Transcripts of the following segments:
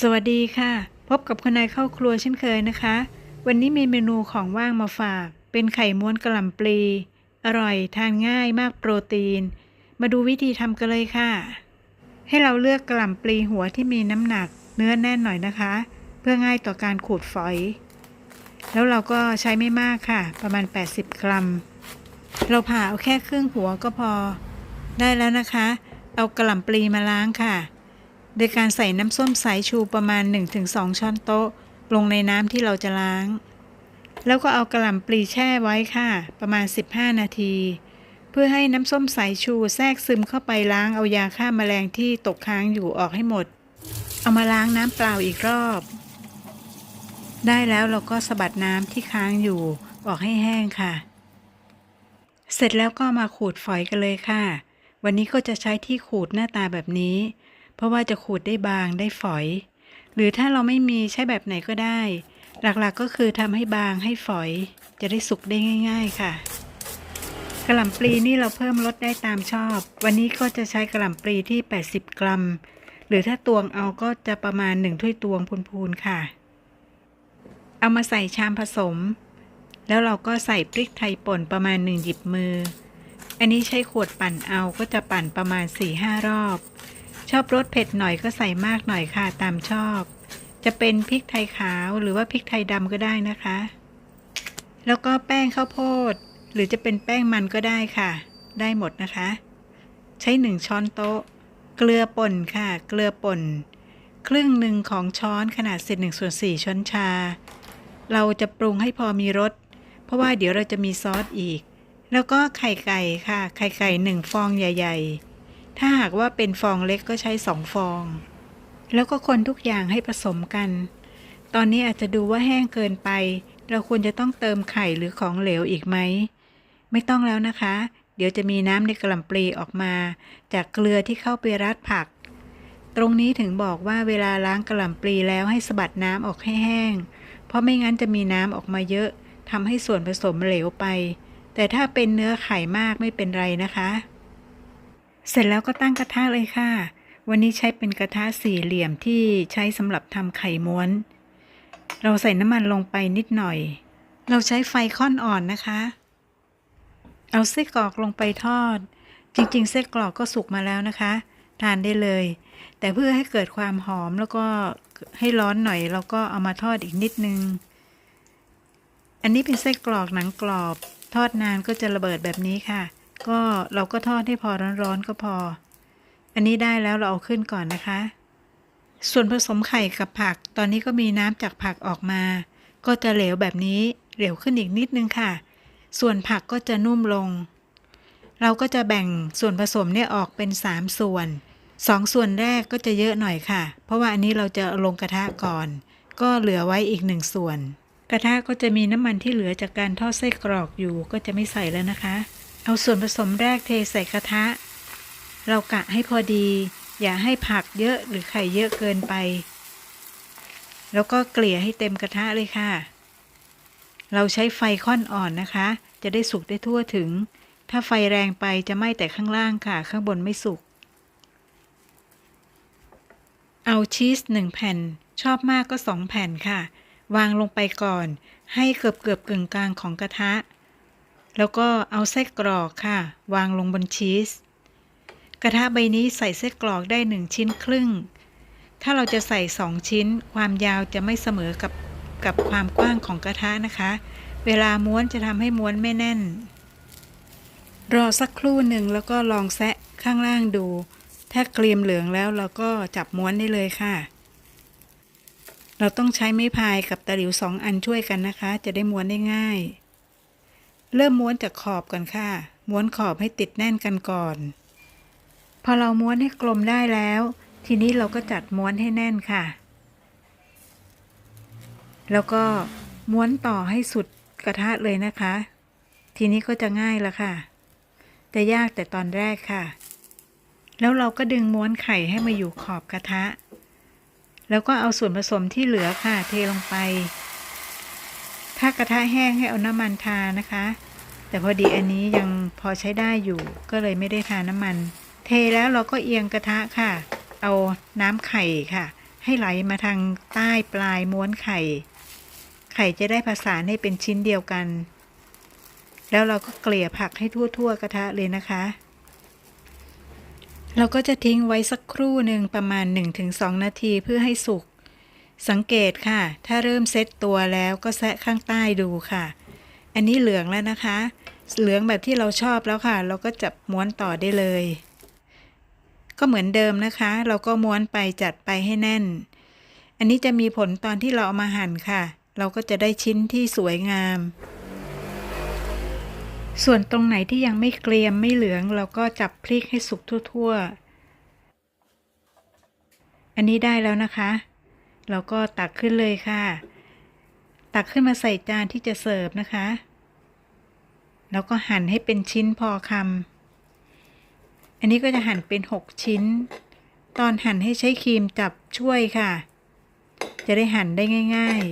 สวัสดีค่ะ พบกับคุณนายเข้าครัวเช่นเคยนะคะ วันนี้มีเมนูของว่างมาฝาก เป็นไข่ม้วนกระหล่ำปลี อร่อยทานง่ายมากโปรตีน มาดูวิธีทำกันเลยค่ะ ให้เราเลือกกระหล่ำปลีหัวที่มีน้ำหนัก เนื้อแน่นหน่อยนะคะ เพื่อง่ายต่อการขูดฝอย แล้วเราก็ใช้ไม่มากค่ะ ประมาณ 80 กรัม เราผ่าเอาแค่ครึ่งหัวก็พอ ได้แล้วนะคะ เอากระหล่ำปลีมาล้างค่ะ โดยการใส่น้ำส้มสายชูประมาณ 1-2 ช้อนโต๊ะ ลงในน้ำที่เราจะล้าง แล้วก็เอากระหล่ำปลีแช่ไว้ค่ะ ประมาณ 15 นาที เพื่อให้น้ำส้มสายชูแทรกซึมเข้าไปล้างเอายาฆ่าแมลงที่ตกค้างอยู่ออกให้หมด เอามาล้างน้ำเปล่าอีกรอบ ได้แล้วเราก็สะบัดน้ำที่ค้างอยู่ออกให้แห้งค่ะ เสร็จแล้วก็มาขูดฝอยกันเลยค่ะ วันนี้ก็จะใช้ที่ขูดหน้าตาแบบนี้ ราะว่าจะขูดได้บางได้ฝอย หรือถ้าเราไม่มีใช้แบบไหนก็ได้ หลักๆก็คือทำให้บางให้ฝอย จะได้สุกได้ง่าย ๆ ค่ะกระหล่ำปลีนี่เราเพิ่มรสได้ตามชอบ วันนี้ก็จะใช้กระหล่ำปลีที่ 80 กรัม หรือถ้าตวงเอาก็จะประมาณ1ถ้วยตวงพูนๆค่ะ เอามาใส่ชามผสม แล้วเราก็ใส่พริกไทยป่นประมาณ1หยิบมือ อันนี้ใช้ขวดปั่นเอาก็จะปั่นประมาณ4-5รอบ ชอบรสเผ็ดหน่อยก็ใส่มากหน่อยค่ะตามชอบ จะเป็นพริกไทยขาวหรือว่าพริกไทยดำก็ได้นะคะ แล้วก็แป้งข้าวโพด หรือจะเป็นแป้งมันก็ได้ค่ะ ได้หมดนะคะ ใช้หนึ่งช้อนโต๊ะ เกลือป่นค่ะ เกลือป่น ครึ่งหนึ่งของช้อนขนาดเศษหนึ่งส่วนสี่ช้อนชา เราจะปรุงให้พอมีรสเพราะว่าเดี๋ยวเราจะมีซอสอีก แล้วก็ไข่ไก่ค่ะ ไข่ไก่หนึ่งฟองใหญ่ ๆ ถ้าหากว่าเป็นฟองเล็กก็ใช้สองฟอง แล้วก็คนทุกอย่างให้ผสมกัน ตอนนี้อาจจะดูว่าแห้งเกินไป เราควรจะต้องเติมไข่หรือของเหลวอีกไหม ไม่ต้องแล้วนะคะ เดี๋ยวจะมีน้ำในกระหล่ำปลีออกมา จากเกลือที่เข้าไปรัดผัก ตรงนี้ถึงบอกว่าเวลาล้างกระหล่ำปลีแล้วให้สะบัดน้ำออกให้แห้ง เพราะไม่งั้นจะมีน้ำออกมาเยอะทำให้ส่วนผสมเหลวไป แต่ถ้าเป็นเนื้อไข่มากไม่เป็นไรนะคะ เสร็จแล้วก็ตั้งกระทะเลยค่ะ วันนี้ใช้เป็นกระทะสี่เหลี่ยมที่ใช้สำหรับทำไข่ม้วน เราใส่น้ำมันลงไปนิดหน่อย เราใช้ไฟค่อนอ่อนนะคะ เอาไส้กรอกลงไปทอด จริงๆไส้กรอกก็สุกมาแล้วนะคะ ทานได้เลย แต่เพื่อให้เกิดความหอมแล้วก็ให้ร้อนหน่อยเราก็เอามาทอดอีกนิดนึง อันนี้เป็นไส้กรอกหนังกรอบ ทอดนานก็จะระเบิดแบบนี้ค่ะ ก็เราก็ทอดให้พอร้อนๆก็พอ อันนี้ได้แล้วเราเอาขึ้นก่อนนะคะ ส่วนผสมไข่กับผัก ตอนนี้ก็มีน้ำจากผักออกมา ก็จะเหลวแบบนี้เหลวขึ้นอีกนิดนึงค่ะ ส่วนผักก็จะนุ่มลง เราก็จะแบ่งส่วนผสมเนี่ยออกเป็น 3 ส่วน2ส่วนแรกก็จะเยอะหน่อยค่ะ เพราะว่าอันนี้เราจะลงกระทะก่อน ก็เหลือไว้อีกหนึ่งส่วน กระทะก็จะมีน้ำมันที่เหลือจากการทอดไส้กรอกอยู่ ก็จะไม่ใส่แล้วนะคะ เอาส่วนผสมแรกเทใส่กระทะ เรากะให้พอดี อย่าให้ผักเยอะหรือไข่เยอะเกินไป แล้วก็เกลี่ยให้เต็มกระทะเลยค่ะ เราใช้ไฟค่อนอ่อนนะคะ จะได้สุกได้ทั่วถึง ถ้าไฟแรงไปจะไหม้แต่ข้างล่างค่ะ ข้างบนไม่สุก เอาชีสหนึ่งแผ่น ชอบมากก็สองแผ่นค่ะ วางลงไปก่อน ให้เกือบเกือบกึ่งกลางของกระทะ แล้วก็เอาไส้กรอกค่ะ วางลงบนชีส กระทะใบนี้ใส่ไส้กรอกได้หนึ่งชิ้นครึ่ง ถ้าเราจะใส่สองชิ้น ความยาวจะไม่เสมอกับกับความกว้างของกระทะนะคะ เวลาม้วนจะทำให้ม้วนไม่แน่น รอสักครู่หนึ่งแล้วก็ลองแซะข้างล่างดู ถ้าเกรียมเหลืองแล้วเราก็จับม้วนได้เลยค่ะ เราต้องใช้ไม้พายกับตะหลิวสองอันช่วยกันนะคะ จะได้ม้วนได้ง่าย เริ่มม้วนจากขอบก่อนค่ะ ม้วนขอบให้ติดแน่นกันก่อน พอเราม้วนให้กลมได้แล้ว ทีนี้เราก็จัดม้วนให้แน่นค่ะ แล้วก็ม้วนต่อให้สุดกระทะเลยนะคะ ทีนี้ก็จะง่ายแล้วค่ะ จะยากแต่ตอนแรกค่ะ แล้วเราก็ดึงม้วนไข่ให้มาอยู่ขอบกระทะ แล้วก็เอาส่วนผสมที่เหลือค่ะ เทลงไป ถ้ากระทะแห้งให้เอาน้ำมันทานะคะ แต่พอดีอันนี้ยังพอใช้ได้อยู่ ก็เลยไม่ได้ทาน้ำมัน เทแล้วเราก็เอียงกระทะค่ะ เอาน้ำไข่ค่ะ ให้ไหลมาทางใต้ปลายม้วนไข่ ไข่จะได้ผสานให้เป็นชิ้นเดียวกัน แล้วเราก็เกลี่ยผักให้ทั่ว ๆ กระทะเลยนะคะ เราก็จะทิ้งไว้สักครู่หนึ่งประมาณ 1-2 นาทีเพื่อให้สุก สังเกตค่ะ ถ้าเริ่มเซตตัวแล้วก็แซะข้างใต้ดูค่ะ อันนี้เหลืองแล้วนะคะ เหลืองแบบที่เราชอบแล้วค่ะ เราก็จับม้วนต่อได้เลย ก็เหมือนเดิมนะคะ เราก็ม้วนไปจัดไปให้แน่น อันนี้จะมีผลตอนที่เราเอามาหั่นค่ะ เราก็จะได้ชิ้นที่สวยงาม ส่วนตรงไหนที่ยังไม่เกรียมไม่เหลือง เราก็จับพลิกให้สุกทั่ว ๆ อันนี้ได้แล้วนะคะ เราก็ตักขึ้นเลยค่ะ ตักขึ้นมาใส่จานที่จะเสิร์ฟนะคะ แล้วก็หั่นให้เป็นชิ้นพอคำอันนี้ก็จะหั่นเป็น 6 ชิ้น ตอนหั่นให้ใช้ครีมจับช่วยค่ะ จะได้หั่นได้ง่าย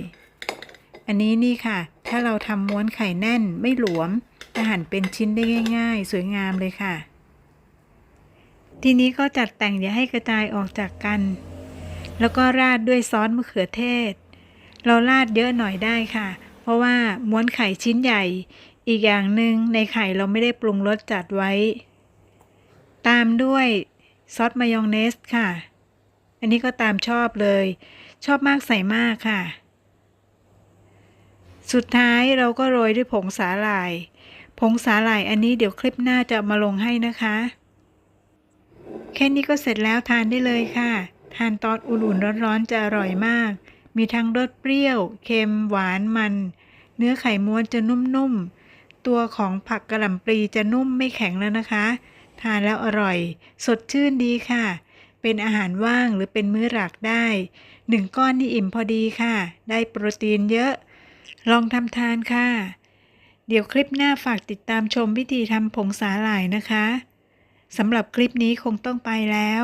ๆ อันนี้นี่ค่ะ ถ้าเราทำม้วนไข่แน่นไม่หลวมจะหั่นเป็นชิ้นได้ง่าย ๆ สวยงามเลยค่ะ ทีนี้ก็จัดแต่งอย่าให้กระจายออกจากกัน แล้วก็ราดด้วยซอสมะเขือเทศ เราราดเยอะหน่อยได้ค่ะ เพราะว่าม้วนไข่ชิ้นใหญ่ อีกอย่างหนึ่งในไข่เราไม่ได้ปรุงรสจัดไว้ ตามด้วยซอสมายองเนสค่ะ อันนี้ก็ตามชอบเลย ชอบมากใส่มากค่ะ สุดท้ายเราก็โรยด้วยผงสาหร่าย ผงสาหร่ายอันนี้เดี๋ยวคลิปหน้าจะมาลงให้นะคะ แค่นี้ก็เสร็จแล้วทานได้เลยค่ะ ทานตอนอุ่นๆร้อนๆจะอร่อยมาก มีทั้งรสเปรี้ยว เค็ม หวานมัน เนื้อไข่ม้วนจะนุ่มๆ ตัวของผักกระหล่ำปลีจะนุ่มไม่แข็งแล้วนะคะ ทานแล้วอร่อย สดชื่นดีค่ะ เป็นอาหารว่างหรือเป็นมื้อหลักได้หนึ่งก้อนนี่อิ่มพอดีค่ะ ได้โปรตีนเยอะ ลองทำทานค่ะ เดี๋ยวคลิปหน้าฝากติดตามชมวิธีทำผงสาหร่ายนะคะสำหรับคลิปนี้คงต้องไปแล้ว